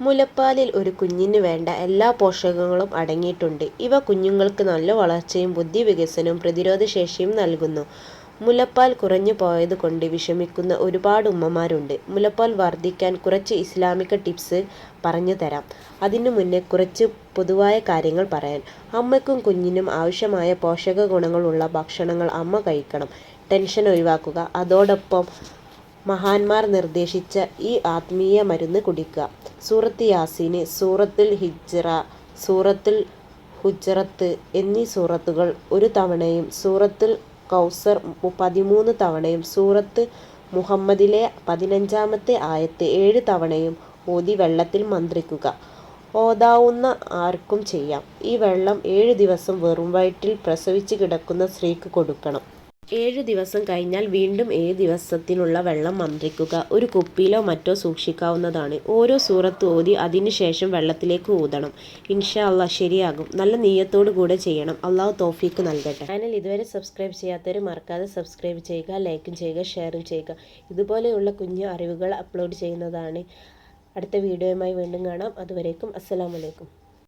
മുലപ്പാലിൽ ഒരു കുഞ്ഞിന് വേണ്ട എല്ലാ പോഷകങ്ങളും അടങ്ങിയിട്ടുണ്ട്. ഇവ കുഞ്ഞുങ്ങൾക്ക് നല്ല വളർച്ചയും ബുദ്ധി ബുദ്ധിവികസനവും പ്രതിരോധശേഷിയും നൽകുന്നു. മുലപ്പാൽ കുറഞ്ഞു പോയതുകൊണ്ട് വിഷമിക്കുന്ന ഒരുപാട് ഉമ്മമാരുണ്ട്. മുലപ്പാൽ വർദ്ധിക്കാൻ കുറച്ച് ഇസ്ലാമിക ടിപ്സ് പറഞ്ഞുതരാം. അതിനു മുന്നേ കുറച്ച് പൊതുവായ കാര്യങ്ങൾ പറയാം. അമ്മയ്ക്കും കുഞ്ഞിനും ആവശ്യമായ പോഷകഗുണങ്ങളുള്ള ഭക്ഷണങ്ങൾ അമ്മ കഴിക്കണം. ടെൻഷൻ ഒഴിവാക്കുക. അതോടൊപ്പം മഹാന്മാർ നിർദ്ദേശിച്ച ഈ ആത്മീയ മരുന്ന് കുടിക്കുക. സൂറത്ത് യാസീൻ, സൂറത്തുൽ ഹിജ്റ സൂറത്തുൽ ഹുജറത്ത് എന്നീ സൂറത്തുകൾ ഒരു തവണയും സൂറത്തുൽ കൗസർ പതിമൂന്ന് തവണയും സൂറത്ത് മുഹമ്മദിലെ പതിനഞ്ചാമത്തെ ആയത്ത് ഏഴ് തവണയും ഓതി വെള്ളത്തിൽ മന്ത്രിക്കുക. ഓതാവുന്ന ആർക്കും ചെയ്യാം. ഈ വെള്ളം ഏഴു ദിവസം വെറും വയറ്റിൽ പ്രസവിച്ച് കിടക്കുന്ന സ്ത്രീക്ക് കൊടുക്കണം. ഏഴു ദിവസം കഴിഞ്ഞാൽ വീണ്ടും ഏഴ് ദിവസത്തിനുള്ള വെള്ളം മന്ത്രിക്കുക. ഒരു കുപ്പിയിലോ മറ്റോ സൂക്ഷിക്കാവുന്നതാണ്. ഓരോ സൂറത്ത് ഓതി അതിനുശേഷം വെള്ളത്തിലേക്ക് ഊതണം. ഇൻഷാ അള്ളാഹ് ശരിയാകും. നല്ല നീയത്തോടു കൂടെ ചെയ്യണം. അള്ളാഹു തോഫീക്ക് നൽകട്ടെ. ചാനൽ ഇതുവരെ സബ്സ്ക്രൈബ് ചെയ്യാത്തവർ മറക്കാതെ സബ്സ്ക്രൈബ് ചെയ്യുക, ലൈക്കും ചെയ്യുക, ഷെയറും ചെയ്യുക. ഇതുപോലെയുള്ള കുഞ്ഞു അറിവുകൾ അപ്ലോഡ് ചെയ്യുന്നതാണ്. അടുത്ത വീഡിയോയുമായി വീണ്ടും കാണാം. അതുവരേക്കും അസ്സലാമു അലൈക്കും.